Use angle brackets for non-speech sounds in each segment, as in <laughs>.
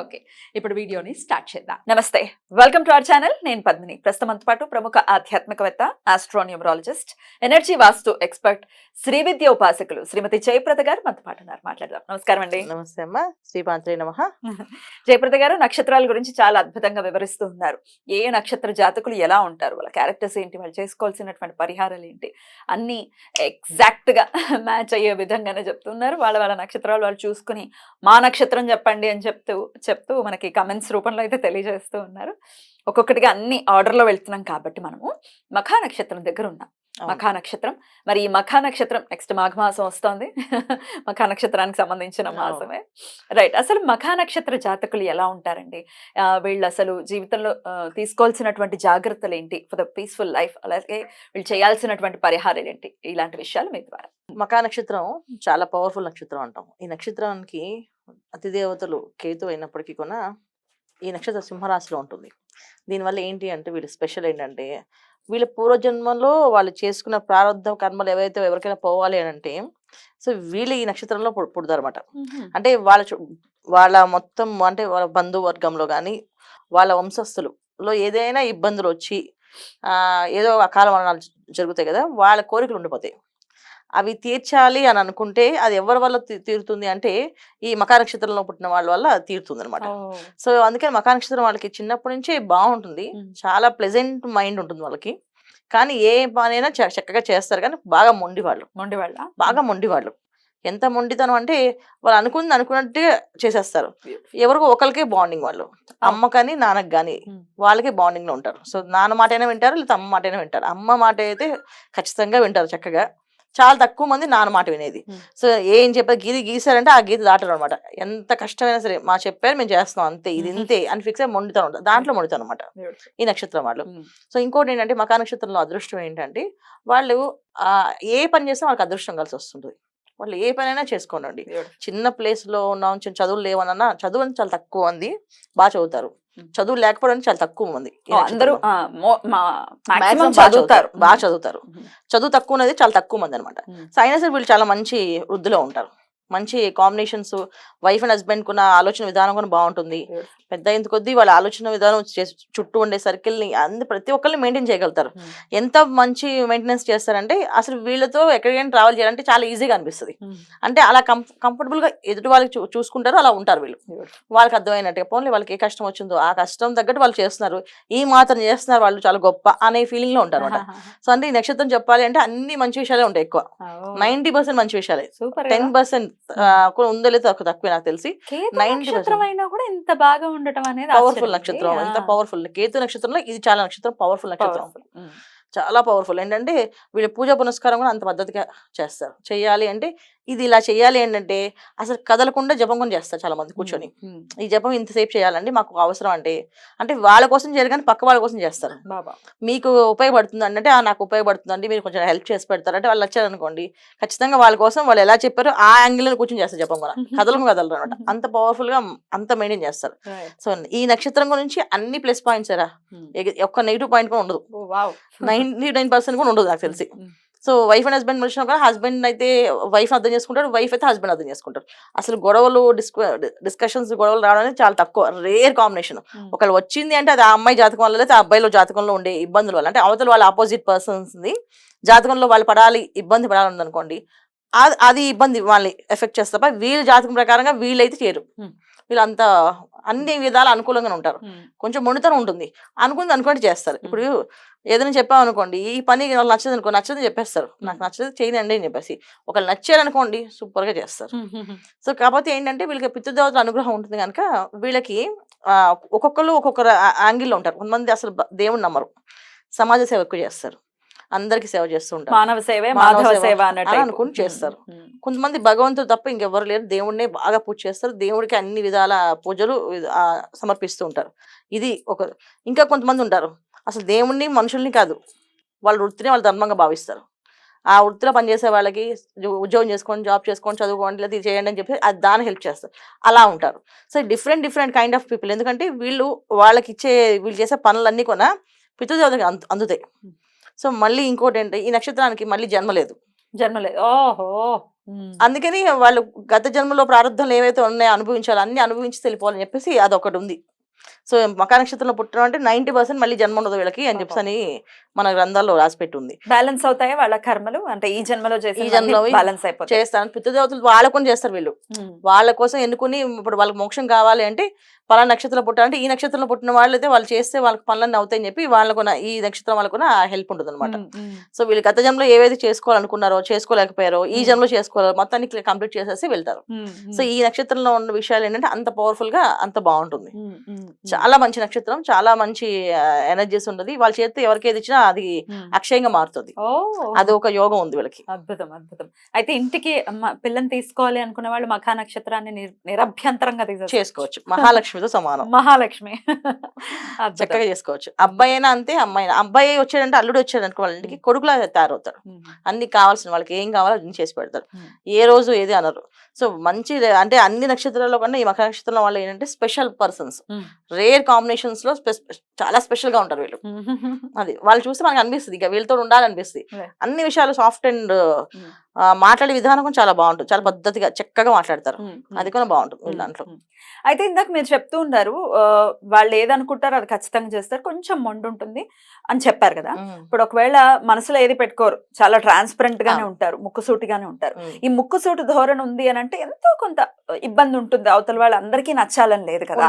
Okay ఇప్పుడు వీడియోని start చేద్దాం. నమస్తే వెల్కమ్ టు అవర్ ఛానల్. నేను పద్మిని. ప్రస్తుతంతో పాటు ప్రముఖ ఆధ్యాత్మికవేత్త astronumerologist energy vastu expert Shri విద్య ఉపాసకులు శ్రీమతి జయప్రద గారు మనతో పాటు ఉన్నారు. మాట్లాడదాం. నమస్కారం అండి. నమస్తే అమ్మ. శ్రీపాంత్రి నమ. <laughs> జయప్రద గారు నక్షత్రాల గురించి చాలా అద్భుతంగా వివరిస్తూ ఉన్నారు. ఏ నక్షత్ర జాతకులు ఎలా ఉంటారు? వాళ్ళ క్యారెక్టర్స్ ఏంటి? వాళ్ళు చేసుకోవాల్సినటువంటి పరిహారాలు ఏంటి? అన్నీ ఎగ్జాక్ట్గా <laughs> మ్యాచ్ అయ్యే విధంగానే చెప్తున్నారు. వాళ్ళ వాళ్ళ నక్షత్రాలు వాళ్ళు చూసుకుని మా నక్షత్రం చెప్పండి అని చెప్తూ చెప్తూ మనకి కమెంట్స్ రూపంలో అయితే తెలియజేస్తూ ఉన్నారు. ఒక్కొక్కటిగా అన్ని ఆర్డర్లో వెళ్తున్నాం కాబట్టి మనము మఖా నక్షత్రం దగ్గర ఉన్నాం. మఖా నక్షత్రం. మరి ఈ మఖా నక్షత్రం నెక్స్ట్ మాఘమాసం వస్తుంది. <laughs> మఖా నక్షత్రానికి సంబంధించిన. మాసమే. రైట్ అసలు మఖా నక్షత్ర జాతకులు ఎలా ఉంటారండి? వీళ్ళు అసలు జీవితంలో తీసుకోవాల్సినటువంటి జాగ్రత్తలు ఏంటి? ఫర్ ద పీస్ఫుల్ లైఫ్ అలాగే వీళ్ళు చేయాల్సినటువంటి పరిహారాలు ఏంటి? ఇలాంటి విషయాలు మీ ద్వారా. మకా నక్షత్రం చాలా పవర్ఫుల్ నక్షత్రం అంటాం ఈ నక్షత్రానికి అతిదేవతలు కేతు అయినప్పటికీ కూడా ఈ నక్షత్రం సింహరాశిలో ఉంటుంది. దీనివల్ల ఏంటి అంటే వీళ్ళు స్పెషల్ ఏంటంటే వీళ్ళ పూర్వజన్మలో వాళ్ళు చేసుకున్న ప్రారంభ కర్మలు ఏవైతే ఎవరికైనా పోవాలి అని అంటే సో వీళ్ళు ఈ నక్షత్రంలో పుడు- పుడతారన్నమాట. అంటే వాళ్ళ వాళ్ళ మొత్తం అంటే వాళ్ళ బంధువర్గంలో కానీ వాళ్ళ వంశస్థులలో ఏదైనా ఇబ్బందులు వచ్చి ఏదో అకాల మరణాలు జరుగుతాయి కదా వాళ్ళ కోరికలు ఉండిపోతాయి. అవి తీర్చాలి అని అనుకుంటే అది ఎవరి వల్ల తీరుతుంది అంటే ఈ మకా నక్షత్రంలో పుట్టిన వాళ్ళ వల్ల తీరుతుంది అనమాట సో అందుకని మకా నక్షత్రం వాళ్ళకి చిన్నప్పటి నుంచే బాగుంటుంది. చాలా ప్లెజెంట్ మైండ్ ఉంటుంది వాళ్ళకి. కానీ ఏ పనైనా చక్కగా చేస్తారు కానీ బాగా మొండి వాళ్ళు. మొండి వాళ్ళ? బాగా మొండి వాళ్ళు. ఎంత మొండితనం అంటే వాళ్ళు అనుకుంది అనుకున్నట్టుగా చేసేస్తారు. ఎవరికో ఒకరికే బాండింగ్ వాళ్ళు. అమ్మ కానీ నాన్నకి కానీ. వాళ్ళకే బాండింగ్లో ఉంటారు. సో నాన్న మాట అయినా వింటారు? లేదా అమ్మ మాట అయినా వింటారు? అమ్మ మాట అయితే ఖచ్చితంగా వింటారు చక్కగా. చాలా తక్కువ మంది నాన్న మాట వినేది. సో ఏం చెప్పారు? గీది గీసారంటే ఆ గీత దాటరు అనమాట ఎంత కష్టమైనా సరే మా చెప్పారు మేము చేస్తున్నాం అంతే. ఇది. <laughs> ఇంతే అని ఫిక్స్ అయ్యి మొండితనం ఉంటుంది. దాంట్లో మొండితనం అనమాట ఈ నక్షత్రం వాళ్ళు. సో ఇంకోటి ఏంటంటే మకా నక్షత్రంలో అదృష్టం ఏంటంటే వాళ్ళు ఏ పని చేసినా వాళ్ళకి అదృష్టం కలిసి వస్తుంటుంది. వాళ్ళు ఏ పనైనా చేసుకోండి. చిన్న ప్లేస్లో ఉన్నాం చిన్న చదువులు లేవనన్నా చదువు అని చాలా తక్కువ మంది బాగా చదువుతారు. చదువు లేకపోవడం చాలా తక్కువ మంది. అందరూ చదువుతారు. బాగా చదువుతారు. చదువు తక్కువ ఉన్నది చాలా తక్కువ మంది అనమాట. సో అయినా సరే వీళ్ళు చాలా మంచి వృద్ధిలో ఉంటారు. మంచి కాంబినేషన్స్ వైఫ్ అండ్ హస్బెండ్ కున్న ఆలోచన విధానం కూడా బాగుంటుంది. పెద్ద ఇంత కొద్దీ వాళ్ళ ఆలోచన విధానం చుట్టూ ఉండే సర్కిల్ని అంద ప్రతి ఒక్కరిని మెయింటైన్ చేయగలుగుతారు Mm. ఎంత మంచి మెయింటెనెన్స్ చేస్తారంటే అసలు వీళ్ళతో ఎక్కడికైనా ట్రావెల్ చేయాలంటే చాలా ఈజీగా అనిపిస్తుంది Mm. అంటే అలా కంఫర్టబుల్గా ఎదుటి వాళ్ళకి చూసుకుంటారు అలా ఉంటారు వీళ్ళు. వాళ్ళకి అర్థమైనట్టుగా పోన్లే వాళ్ళకి ఏ కష్టం వచ్చిందో ఆ కష్టం తగ్గట్టు వాళ్ళు చేస్తున్నారు ఈ మాత్రం చేస్తున్నారు వాళ్ళు చాలా గొప్ప అనే ఫీలింగ్లో ఉంటారు అనమాట <laughs> సో అంటే ఈ నక్షత్రం చెప్పాలి అంటే అన్ని మంచి విషయాలే ఉంటాయి ఎక్కువ. నైన్టీ పర్సెంట్ మంచి విషయాలే సూపర్ టెన్ పర్సెంట్ ఉందో లేదో తక్కువ నాకు తెలిసి. కేతు 90% నక్షత్రం అయినా కూడా ఇంత బాగా ఉండటం అనేది పవర్ఫుల్ నక్షత్రం. ఎంత పవర్ఫుల్ కేతు నక్షత్రంలో ఇది చాలా నక్షత్రం. పవర్ఫుల్ నక్షత్రం. చాలా పవర్ఫుల్ ఏంటంటే వీళ్ళు పూజ పునస్కారం కూడా అంత పద్ధతిగా చేస్తారు. చేయాలి అంటే ఇది ఇలా చేయాలి ఏంటంటే అసలు కదలకుండా జపం కూడా చేస్తారు చాలా మంది కూర్చొని. ఈ జపం ఇంతసేపు చేయాలండి మాకు అవసరం అంటే. అంటే వాళ్ళ కోసం చేయరు కానీ పక్క వాళ్ళ కోసం చేస్తారు. మీకు ఉపయోగపడుతుంది అంటే "ఆ, నాకు ఉపయోగపడుతుందండి మీరు కొంచెం హెల్ప్ చేసి పెడతారు అంటే వాళ్ళు వచ్చారు అనుకోండి ఖచ్చితంగా వాళ్ళ కోసం వాళ్ళు ఎలా చెప్పారు ఆ యాంగిల్ కూర్చొని చేస్తారు జపం కూడా. కదలకు కదలరు అనమాట <laughs> అంత పవర్ఫుల్గా అంత మెయింటైన్ చేస్తారు. సో ఈ నక్షత్రం గురించి అన్ని ప్లస్ పాయింట్స్ ఎరా ఒక్క నెగిటివ్ పాయింట్ కూడా ఉండదు. <laughs> నైన్టీ నైన్ పర్సెంట్ కూడా ఉండదు నాకు తెలిసి. <laughs> సో వైఫ్ అండ్ హస్బెండ్ వచ్చినా కూడా హస్బెండ్ అయితే వైఫ్ అర్థం చేసుకుంటారు వైఫ్ అయితే హస్బెండ్ అర్థం చేసుకుంటారు. అసలు గొడవలు డిస్కషన్స్ గొడవలు రావడం అనేది చాలా తక్కువ రేర్ కాంబినేషన్. ఒకళ్ళు వచ్చింది అంటే అది ఆ అమ్మాయి జాతకం వల్ల లేదా ఆ అబ్బాయిలో జాతకంలో ఉండే ఇబ్బందుల వల్ల. అంటే అవతల వాళ్ళ ఆపోజిట్ పర్సన్స్ ది జాతకంలో వాళ్ళు పడాలి ఇబ్బంది పడాలి ఉందనుకోండి అది అది ఇబ్బంది వాళ్ళని ఎఫెక్ట్ చేస్తే వీళ్ళ జాతకం ప్రకారంగా వీళ్ళైతే చేయరు. వీళ్ళంతా అన్ని విధాలు అనుకూలంగా ఉంటారు. కొంచెం మొండితనం ఉంటుంది. అనుకుంది అనుకుంటే చేస్తారు. ఇప్పుడు ఏదైనా చెప్పాం అనుకోండి ఈ పని నాకు నచ్చదు అనుకో నచ్చదని చెప్పేస్తారు. నాకు నచ్చదు చేయనండి అని చెప్పేసి. ఒకళ్ళు నచ్చారనుకోండి సూపర్గా చేస్తారు. సో కాకపోతే ఏంటంటే వీళ్ళకి పితృదేవతల అనుగ్రహం ఉంటుంది కనుక వీళ్ళకి ఒక్కొక్కరు ఒక్కొక్కరు యాంగిల్లో ఉంటారు. కొంతమంది అసలు దేవుని నమ్మరు. సమాజ సేవ ఎక్కువ చేస్తారు. అందరికి సేవ చేస్తూ ఉంటారు. మానవ సేవే మాధవ సేవ అన్నట్టు అనుకుని చేస్తారు. కొంతమంది భగవంతుడు తప్ప ఇంకెవరు లేరు. దేవుడినే బాగా పూజ చేస్తారు. దేవుడికి అన్ని విధాల పూజలు సమర్పిస్తూ ఉంటారు. ఇది ఒక ఇంకా కొంతమంది ఉంటారు. అసలు దేవుణ్ణి మనుషుల్ని కాదు. వాళ్ళ వృత్తిని వాళ్ళు ధర్మంగా భావిస్తారు. ఆ వృత్తిలో పనిచేసే వాళ్ళకి ఉద్యోగం చేసుకోండి జాబ్ చేసుకోండి చదువుకోండి లేదా చేయండి అని చెప్పి అది దాన్ని హెల్ప్ చేస్తారు. అలా ఉంటారు. So different different kind of people. ఎందుకంటే వీళ్ళు వాళ్ళకి ఇచ్చే వీళ్ళు చేసే పనులన్నీ కూడా పితృదేవతకి అందు అందుతాయి. సో మళ్ళీ ఇంకోటి ఏంటి ఈ నక్షత్రానికి మళ్ళీ జన్మ లేదు. జన్మలేదు ఓహో! ఉమ్. అందుకని వాళ్ళు గత జన్మలో ప్రారంభాలు ఏవైతే ఉన్నాయో అనుభవించాలి అన్ని అనుభవించి వెళ్ళిపోవాలని చెప్పేసి అదొకటి ఉంది సో మకా నక్షత్రంలో పుట్టడం అంటే నైన్టీ పర్సెంట్ మళ్ళీ జన్మ ఉండదు వీళ్ళకి అని చెప్పేసి అని మన గ్రంథాల్లో రాసిపెట్టి ఉంది బ్యాలెన్స్ అవుతాయా వాళ్ళ కర్మలు? అంటే ఈ జన్మలో ఈ జన్మలో బ్యాలెన్స్ అయిపోతాయి? చేస్తాను. పితృదేవతలు వాళ్ళ కొని చేస్తారు వీళ్ళు. వాళ్ళ కోసం ఎన్నుకుని ఇప్పుడు వాళ్ళకి మోక్షం కావాలి అంటే పలా నక్షత్రంలో పుట్టాలంటే ఈ నక్షత్రంలో పుట్టిన వాళ్ళు అయితే వాళ్ళు చేస్తే వాళ్ళకి పనులన్నీ అవుతాయని చెప్పి వాళ్ళకు ఈ నక్షత్రం వాళ్ళకు హెల్ప్ ఉంటుంది అనమాట. సో వీళ్ళు గత జన్మలో ఏవైతే చేసుకోవాలనుకున్నారో చేసుకోలేకపోయారో ఈ. జన్మలో చేసుకోవాలి మొత్తాన్ని కంప్లీట్ చేసేసి వెళ్తారు. సో ఈ నక్షత్రంలో ఉన్న విషయాలు ఏంటంటే అంత పవర్ఫుల్గా అంత బాగుంటుంది. చాలా మంచి నక్షత్రం చాలా మంచి ఎనర్జీస్ ఉంటుంది వాళ్ళ చేతి ఎవరికి ఏది ఇచ్చినా అది. అక్షయంగా మారుతుంది. అది ఒక యోగం ఉంది వీళ్ళకి. అద్భుతం అద్భుతం. అయితే ఇంటికి పిల్లని తీసుకోవాలి అనుకునే వాళ్ళు మఖా నక్షత్రాన్ని నిర్- నిరభ్యంతరంగా. చేసుకోవచ్చు. మహాలక్ష్మితో సమానం. మహాలక్ష్మి. చక్కగా చేసుకోవచ్చు. అబ్బాయి అయినా అంతే అమ్మాయి అబ్బాయి వచ్చాడంటే అల్లుడు వచ్చాడు అనుకో వాళ్ళ ఇంటికి కొడుకులా తయారవుతాడు. అన్ని కావాల్సిన వాళ్ళకి ఏం కావాలో అన్ని చేసి పెడతారు. ఏ రోజు ఏది అనరు. సో మంచి అంటే అన్ని నక్షత్రాల్లో కన్నా ఈ మకర నక్షత్రం వాళ్ళు ఏంటంటే స్పెషల్ పర్సన్స్. రేర్ కాంబినేషన్స్లో చాలా స్పెషల్గా ఉంటారు వీళ్ళు. అది వాళ్ళు చూస్తే మనకు అనిపిస్తుంది ఇక వీళ్ళతో ఉండాలనిపిస్తుంది. అన్ని విషయాలు సాఫ్ట్ అండ్. మాట్లాడే విధానం కూడా చాలా బాగుంటుంది. చాలా పద్ధతిగా చక్కగా మాట్లాడతారు. అది కూడా బాగుంటుంది వీళ్ళ దాంట్లో. అయితే ఇందాక మీరు చెప్తూ ఉన్నారు వాళ్ళు ఏదనుకుంటారో అది ఖచ్చితంగా చేస్తారు. కొంచెం మొండు ఉంటుంది అని చెప్పారు కదా. ఇప్పుడు ఒకవేళ మనసులో ఏది పెట్టుకోరు చాలా ట్రాన్స్పరెంట్ గానే. ఉంటారు ముక్కుసూటిగానే ఉంటారు. ఈ ముక్కుసూటి ధోరణి ఉంది అని అంటే ఎంతో కొంత ఇబ్బంది ఉంటుంది. అవతల వాళ్ళందరికీ నచ్చాలని లేదు కదా.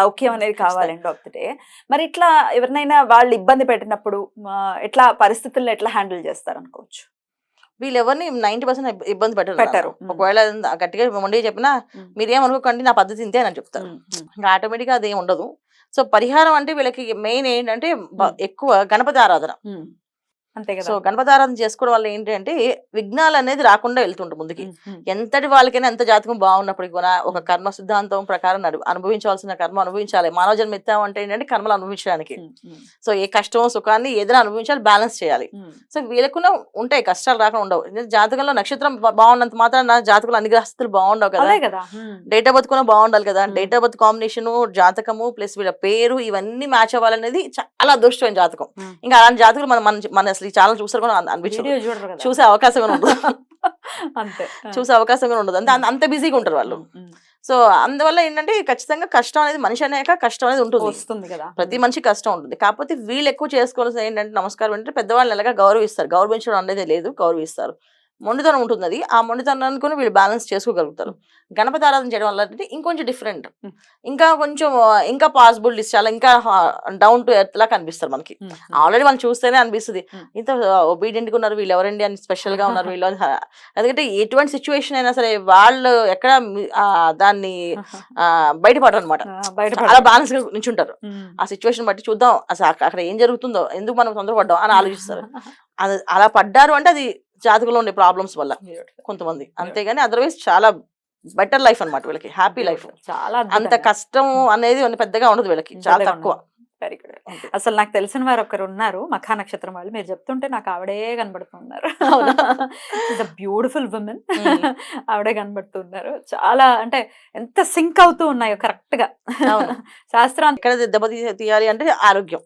లౌక్యం అనేది కావాలి ఎండ్ ఆఫ్ ది డే మరి ఇట్లా ఎవరినైనా వాళ్ళు ఇబ్బంది పెట్టినప్పుడు ఎట్లా పరిస్థితుల్లో ఎట్లా హ్యాండిల్ చేస్తారు అనుకోవచ్చు? వీళ్ళు ఎవరిని నైన్టీ పర్సెంట్ ఇబ్బంది పెట్టరు. ఒకవేళ గట్టిగా మొండి చెప్పినా. మీరేమనుకోకండి నా పద్ధతి ఇంతే అని చెప్తారు ఇంకా ఆటోమేటిక్గా అది ఏం ఉండదు సో పరిహారం అంటే వీళ్ళకి మెయిన్ ఏంటంటే. ఎక్కువ గణపతి ఆరాధన. అంతే సో కదా. గణపతి ఆరాధన చేసుకోవడం వల్ల ఏంటంటే విఘ్నాలు అనేది రాకుండా వెళ్తుంటుంది ముందుకి. ఎంతటి వాళ్ళకైనా ఎంత జాతకం బాగున్నప్పటికీ కూడా ఒక కర్మ సిద్ధాంతం ప్రకారం నడు అనుభవించవలసిన కర్మ అనుభవించాలి. మానవ జన్మ ఎత్తాం అంటే ఏంటంటే కర్మలు అనుభవించడానికి. సో ఏ కష్టం సుఖాన్ని ఏదైనా అనుభవించాలి బ్యాలెన్స్ చేయాలి. సో వీళ్ళకున్న ఉంటాయి కష్టాలు రాకుండా ఉండవు. జాతకంలో నక్షత్రం బాగున్నంత మాత్రం జాతకంలో అన్ని గ్రహస్థులు బాగుండవు కదా. డేట్ ఆఫ్ బర్త్ కూడా బాగుండాలి కదా. డేట్ ఆఫ్ బర్త్ కాంబినేషన్ జాతకము ప్లస్ వీళ్ళ పేరు ఇవన్నీ మ్యాచ్ అవ్వాలనేది చాలా అదృష్టమైన జాతకం. ఇంకా అలాంటి జాతకులు మన మన అసలు ఈ ఛానల్ చూసారు కూడా అన్- అనిపించదు. చూసే అవకాశం <laughs> కూడా ఉండదు. అంతే. చూసే అవకాశం కూడా ఉండదు. అంత అంత బిజీగా ఉంటారు వాళ్ళు. సో అందువల్ల ఏంటంటే ఖచ్చితంగా కష్టం అనేది మనిషి అనేక కష్టం అనేది ఉంటుంది. వస్తుంది కదా. ప్రతి మనిషి కష్టం ఉంటుంది. కాకపోతే వీళ్ళు ఎక్కువ చేసుకోవాల్సింది ఏంటంటే నమస్కారం అంటే పెద్దవాళ్ళని ఎలాగా గౌరవిస్తారు. గౌరవించడం అనేది లేదు గౌరవిస్తారు. మొండితనం ఉంటుంది అది ఆ మొండితనాన్ని కూడా వీళ్ళు బ్యాలెన్స్ చేసుకోగలుగుతారు. గణపతి ఆరాధన చేయడం వల్ల అంటే ఇంకొంచెం డిఫరెంట్. ఇంకా కొంచెం ఇంకా పాసిబిలిటీస్ చాలా ఇంకా డౌన్ టు ఎర్త్ లా కనిపిస్తారు మనకి. ఆల్రెడీ మనం చూస్తేనే అనిపిస్తుంది. ఇంత ఒబీడియంట్గా ఉన్నారు వీళ్ళు ఎవరండి అని స్పెషల్గా <laughs> ఉన్నారు వీళ్ళు. ఎందుకంటే ఎటువంటి సిచ్యువేషన్ అయినా సరే వాళ్ళు ఎక్కడ దాన్ని బయటపడరు అనమాట అలా బ్యాలెన్స్గా నించుంటారు. ఆ సిచ్యువేషన్ బట్టి చూద్దాం. అసలు అక్క- అక్కడ ఏం జరుగుతుందో ఎందుకు మనం తొందరపడ్డాం అని ఆలోచిస్తారు. అది అలా పడ్డారు అంటే అది జాతకంలో ఉండే ప్రాబ్లమ్స్ వల్ల కొంతమంది. అంతేగాని అదర్వైజ్ చాలా బెటర్ లైఫ్ అన్నమాట వీళ్ళకి. హ్యాపీ లైఫ్ చాలా అంత కష్టం అనేది పెద్దగా ఉండదు వీళ్ళకి. చాలా తక్కువ. వెరీ గుడ్ అసలు నాకు తెలిసిన వారు ఒకరు ఉన్నారు మఖా నక్షత్రం వాళ్ళు. మీరు చెప్తుంటే నాకు ఆవిడే కనబడుతున్నారు. అవునా? Beautiful women Mm. ఆవిడే కనబడుతున్నారు. చాలా అంటే ఎంత సింక్ అవుతూ ఉన్నాయో కరెక్ట్గా. అవును. శాస్త్రం ఎక్కడ దెబ్బ తీ- తీయాలి అంటే ఆరోగ్యం.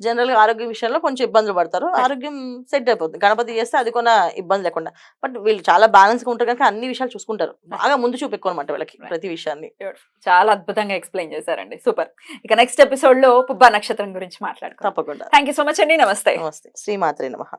జనరల్గా ఆరోగ్య విషయంలో కొంచెం ఇబ్బందులు పడతారు. ఆరోగ్యం సెట్ అయిపోతుంది గణపతి చేస్తే అది కొన్న ఇబ్బంది లేకుండా. బట్ వీళ్ళు చాలా బ్యాలెన్స్గా ఉంటారు కనుక అన్ని విషయాలు చూసుకుంటారు. బాగా ముందు చూపెక్కువ అనమాట వీళ్ళకి. ప్రతి విషయాన్ని. చాలా అద్భుతంగా ఎక్స్ప్లెయిన్ చేశారండి. సూపర్. ఇక నెక్స్ట్ ఎపిసోడ్లో పుబ్బా నక్షత్రం గురించి మాట్లాడుకుందాం. తప్పకుండా. థ్యాంక్ యూ సో మచ్ అండి. నమస్తే. నమస్తే. శ్రీమాత్రే నమః.